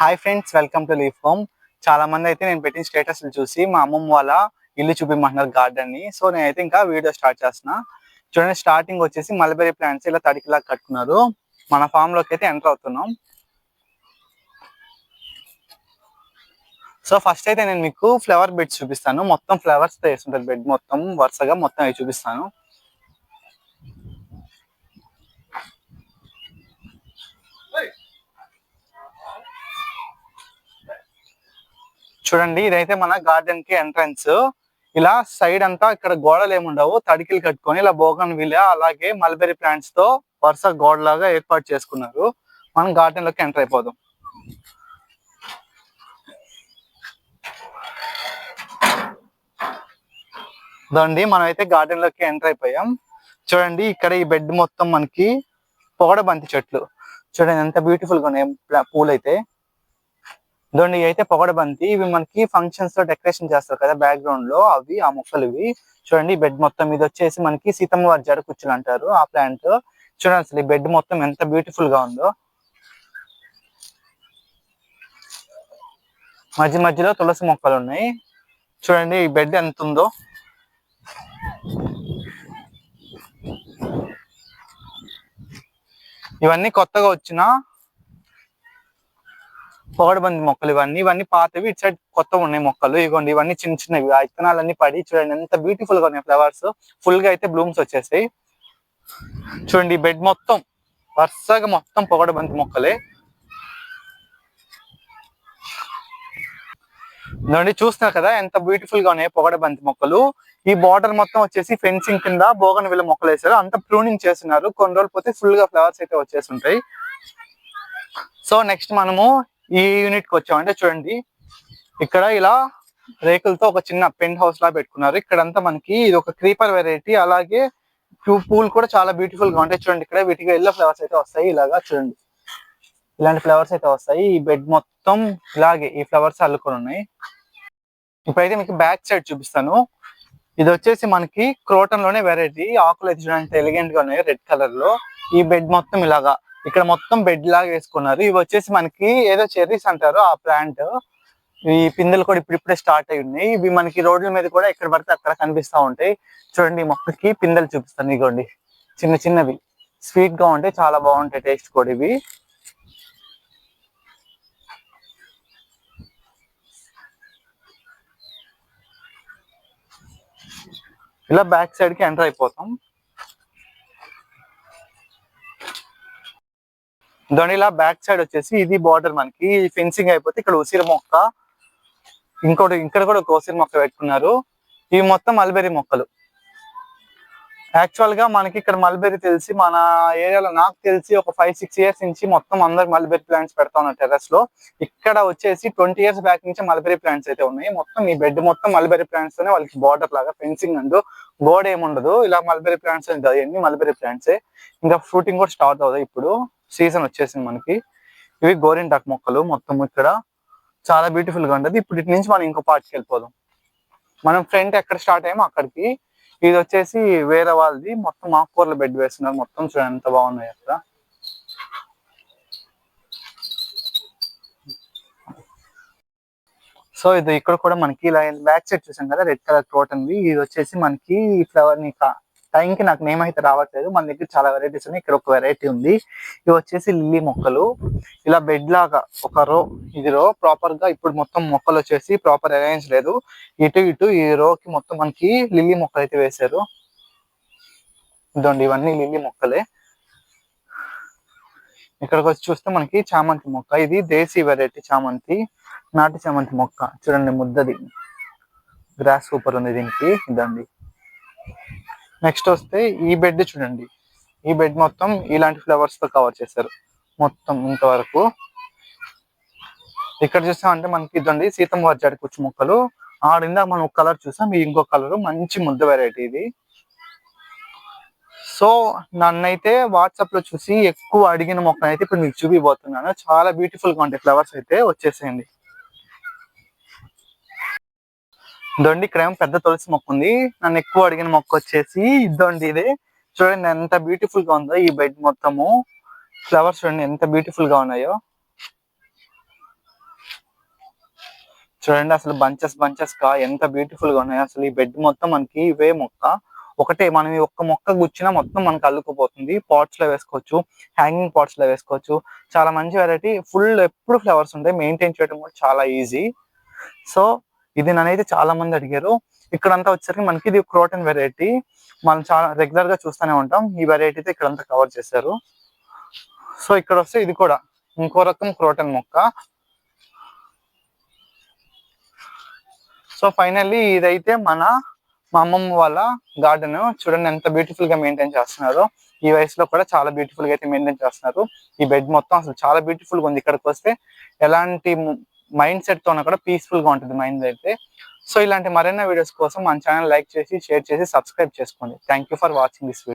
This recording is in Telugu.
Hi friends welcome to Leaf Home చాలా మంది అయితే నేను పెట్టిన స్టేటస్ చూసి మా అమ్మమ్మ వాళ్ళ ఇల్లు చూపిమంటున్నారు గార్డెన్ని. సో నేనైతే ఇంకా వీడియో స్టార్ట్ చేస్తున్నా. చూడండి స్టార్టింగ్ వచ్చేసి మల్బెరీ ప్లాంట్స్ ఇలా తడికిలా కట్టుకున్నారు. మన ఫామ్లోకి అయితే ఎంటర్ అవుతున్నాం. సో ఫస్ట్ అయితే నేను మీకు ఫ్లవర్ బెడ్ చూపిస్తాను. మొత్తం ఫ్లవర్స్తో వేస్తుంటారు బెడ్ మొత్తం వరుసగా మొత్తం అవి చూపిస్తాను. చూడండి ఇదైతే మన గార్డెన్కి ఎంట్రన్స్ ఇలా సైడ్ అంతా ఇక్కడ గోడలు ఏముండవు. తడికిలు కట్టుకొని ఇలా బోగన్ విల అలాగే మల్బెరీ ప్లాంట్స్తో వరుస గోడలాగా ఏర్పాటు చేసుకున్నారు. మనం గార్డెన్లోకి ఎంటర్ అయిపోదాం. దండి మనం అయితే గార్డెన్లోకి ఎంటర్ అయిపోయాం. చూడండి ఇక్కడ ఈ బెడ్ మొత్తం మనకి పొగడ బంతి చెట్లు. చూడండి ఎంత బ్యూటిఫుల్గా ఉన్నాయి. పూలైతే. దోండి అయితే పొగడబంతి ఇవి మనకి ఫంక్షన్స్లో డెకరేషన్ చేస్తారు కదా బ్యాక్గ్రౌండ్లో. అవి ఆ మొక్కలు ఇవి. చూడండి బెడ్ మొత్తం ఇది వచ్చేసి మనకి సీతమ్మ వారి జడ కుచ్చులు అంటారు ఆ ప్లాంట్ చూడండి అసలు ఈ బెడ్ మొత్తం ఎంత బ్యూటిఫుల్గా ఉందో. మధ్య మధ్యలో తులసి మొక్కలు ఉన్నాయి. చూడండి ఈ బెడ్ ఎంత ఉందో. ఇవన్నీ కొత్తగా వచ్చిన పొగడబంది మొక్కలు ఇవన్నీ ఇవన్నీ పాతవి. ఇటు సైడ్ కొత్తగా ఉన్నాయి మొక్కలు. ఇగోండి ఇవన్నీ చిన్న చిన్నవి. ఆ విత్తనాలన్నీ పడి చూడండి ఎంత బ్యూటిఫుల్గా ఉన్నాయి ఫ్లవర్స్ ఫుల్గా అయితే బ్లూమ్స్ వచ్చేసాయి. చూడండి బెడ్ మొత్తం వరుసగా మొత్తం పొగడబంతి మొక్కలే. ఇదండి చూస్తున్నారు కదా ఎంత బ్యూటిఫుల్గా ఉన్నాయి పొగడబంతి మొక్కలు. ఈ బార్డర్ మొత్తం వచ్చేసి ఫెన్సింగ్ కింద బోగన్ విల్ల మొక్కలు వేసారు అంత ప్రూనింగ్ చేస్తున్నారు. కొన్ని రోజులు పోతే ఫుల్గా ఫ్లవర్స్ అయితే వచ్చేసి ఉంటాయి సో నెక్స్ట్ మనము ఈ యూనిట్కి వచ్చామంటే చూడండి ఇక్కడ ఇలా రేకులతో ఒక చిన్న పెంట్ హౌస్ లా పెట్టుకున్నారు. ఇక్కడంతా మనకి ఇది ఒక క్రీపర్ వెరైటీ అలాగే పూల్ పూలు కూడా చాలా బ్యూటిఫుల్గా ఉంటాయి. చూడండి ఇక్కడ వీటికి ఎల్లో ఫ్లవర్స్ అయితే వస్తాయి. ఇలాగా చూడండి. ఇలాంటి ఫ్లవర్స్ అయితే వస్తాయి. ఈ బెడ్ మొత్తం ఇలాగే ఈ ఫ్లవర్స్ అల్లుకొని ఉన్నాయి. ఇప్పుడైతే మీకు బ్యాక్ సైడ్ చూపిస్తాను. ఇది వచ్చేసి మనకి క్రోటన్లోనే వెరైటీ ఆకులు అయితే చూడండి ఎలిగెంట్గా ఉన్నాయి రెడ్ కలర్లో. ఈ బెడ్ మొత్తం ఇలాగా ఇక్కడ మొత్తం బెడ్ లాగా వేసుకున్నారు. ఇవి వచ్చేసి మనకి ఏదో చెర్రీస్ అంటారు ఆ ప్లాంట్ ఈ పిందెలు కూడా ఇప్పుడిప్పుడే స్టార్ట్ అయి ఉన్నాయి. ఇవి మనకి రోడ్ల మీద కూడా ఎక్కడ పడితే అక్కడ కనిపిస్తా ఉంటాయి. చూడండి ఈ మొక్కకి పిందెలు చూపిస్తాను ఇగోండి. చిన్న చిన్నవి. స్వీట్గా ఉంటాయి చాలా బాగుంటాయి టేస్ట్ కూడా ఇవి. ఇలా బ్యాక్ సైడ్కి ఎంటర్ అయిపోతాం. దాని ఇలా బ్యాక్ సైడ్ వచ్చేసి ఇది బార్డర్ మనకి. ఫెన్సింగ్ అయిపోతే ఇక్కడ ఉసిరి మొక్క. ఇంకోటి ఇక్కడ కూడా ఒక ఉసిరి మొక్క పెట్టుకున్నారు. ఇవి మొత్తం మల్బెరీ మొక్కలు. యాక్చువల్గా మనకి ఇక్కడ మల్బెరీ తెలిసి మన ఏరియాలో నాకు తెలిసి ఒక ఫైవ్ సిక్స్ ఇయర్స్ నుంచి మొత్తం అందరు మల్బెరీ ప్లాంట్స్ పెడతా ఉన్నారు టెర్రస్లో. ఇక్కడ వచ్చేసి ట్వంటీ ఇయర్స్ బ్యాక్ నుంచి మల్బెరీ ప్లాంట్స్ అయితే ఉన్నాయి. మొత్తం ఈ బెడ్ మొత్తం మల్బెరీ ప్లాంట్స్ తోనే వాళ్ళకి బార్డర్ లాగా ఫెన్సింగ్ అంటూ గోడ ఏముండదు. ఇలా మల్బెరీ ప్లాంట్స్ అవన్నీ అన్ని మల్బెరీ ప్లాంట్స్. ఇంకా ఫ్రూటింగ్ కూడా స్టార్ట్ అవుతాయి ఇప్పుడు. సీజన్ వచ్చేసింది మనకి. ఇవి గోరింటాకు మొక్కలు. మొత్తం ఇక్కడ చాలా బ్యూటిఫుల్గా ఉంటుంది. ఇప్పుడు ఇటు నుంచి మనం ఇంకో పార్ట్కి వెళ్ళిపోదాం. మనం ఫ్రంట్ ఎక్కడ స్టార్ట్ అయ్యామో అక్కడికి. ఇది వచ్చేసి వేరే వాళ్ళది. మొత్తం ఆకుకూరల బెడ్ వేస్తున్నారు. మొత్తం చూడండి ఎంత బాగున్నాయి అక్కడ సో ఇది ఇక్కడ కూడా మనకి ఇలా బ్యాక్ సైడ్ చూసాం కదా? రెడ్ కలర్ టోటల్ ఇది వచ్చేసి మనకి ఈ ఫ్లవర్ని టైం కి నాకు నేమ్ అయితే రావట్లేదు. మన దగ్గర చాలా వెరైటీస్ ఉన్నాయి. ఇక్కడ ఒక వెరైటీ ఉంది. ఇవి వచ్చేసి లిల్లీ మొక్కలు. ఇలా బెడ్ లాగా ఒక రో ఇది రో ప్రాపర్గా ఇప్పుడు మొత్తం మొక్కలు వచ్చేసి ప్రాపర్ అరేంజ్ లేదు. ఇటు ఇటు ఈ రో కి మొత్తం మనకి లిల్లీ మొక్కలు అయితే వేశారు. ఇదండి ఇవన్నీ లిల్లీ మొక్కలే. ఇక్కడికి వచ్చి చూస్తే మనకి చామంతి మొక్క. ఇది దేశీ వెరైటీ చామంతి నాటు చామంతి మొక్క. చూడండి ముద్దది. గ్రాస్ సూపర్ ఉంది దీనికి. ఇదండి. నెక్స్ట్ వస్తే ఈ బెడ్ చూడండి. ఈ బెడ్ మొత్తం ఇలాంటి ఫ్లవర్స్తో కవర్ చేశారు. మొత్తం ఇంతవరకు. ఇక్కడ చూసామంటే మనకి ఇదండి సీతం వారి కూర్చు మొక్కలు. ఆడిందా మనం ఒక కలర్ చూసాం. ఈ ఇంకో కలర్. మంచి ముద్ద వెరైటీ ఇది. సో నన్నైతే వాట్సాప్లో చూసి ఎక్కువ అడిగిన మొక్కనైతే ఇప్పుడు మీకు చూపిపోతున్నాను చాలా బ్యూటిఫుల్గా ఉంటాయి ఫ్లవర్స్ అయితే వచ్చేసేయండి. దొండి ఇక్కడ ఏమో పెద్ద తులసి మొక్క ఉంది నన్ను ఎక్కువ అడిగిన మొక్క వచ్చేసి ఇదండి ఇదే. చూడండి ఎంత బ్యూటిఫుల్గా ఉందో ఈ బెడ్ మొత్తము. ఫ్లవర్స్ చూడండి ఎంత బ్యూటిఫుల్గా ఉన్నాయో. చూడండి అసలు బంచెస్ బంచెస్గా ఎంత బ్యూటిఫుల్గా ఉన్నాయి. అసలు ఈ బెడ్ మొత్తం మనకి ఇవే మొక్క. ఒకటే మనం ఈ ఒక్క మొక్క గుచ్చినా మొత్తం మనకు అల్లుకుపోతుంది. పాట్స్లో వేసుకోవచ్చు హ్యాంగింగ్ పాట్స్లో వేసుకోవచ్చు. చాలా మంచి వెరైటీ ఫుల్ ఎప్పుడు ఫ్లవర్స్ ఉంటాయి. మెయింటైన్ చేయడం కూడా చాలా ఈజీ సో ఇది నన్నైతే చాలా మంది అడిగారు. ఇక్కడంతా వచ్చేసరికి మనకి ఇది క్రోటన్ వెరైటీ మనం చాలా రెగ్యులర్గా చూస్తూనే ఉంటాం. ఈ వెరైటీ అయితే ఇక్కడంతా కవర్ చేశారు. సో ఇక్కడ వస్తే ఇది కూడా. ఇంకో రకం క్రోటన్ మొక్క. సో ఫైనల్లీ ఇదైతే మన మా అమ్మమ్మ వాళ్ళ గార్డెన్ చూడండి ఎంత బ్యూటిఫుల్గా మెయింటైన్ చేస్తున్నారో. ఈ వయసులో కూడా చాలా బ్యూటిఫుల్గా అయితే మెయింటైన్ చేస్తున్నారు. ఈ బెడ్ మొత్తం అసలు చాలా బ్యూటిఫుల్గా ఉంది. ఇక్కడికి వస్తే ఎలాంటి మైండ్ సెట్తో కూడా పీస్ఫుల్గా ఉంటుంది మైండ్ అయితే. సో ఇలాంటి మరిన్న వీడియోస్ కోసం మన ఛానల్ లైక్ చేసి షేర్ చేసి సబ్స్క్రైబ్ చేసుకోండి. Thank you for watching this video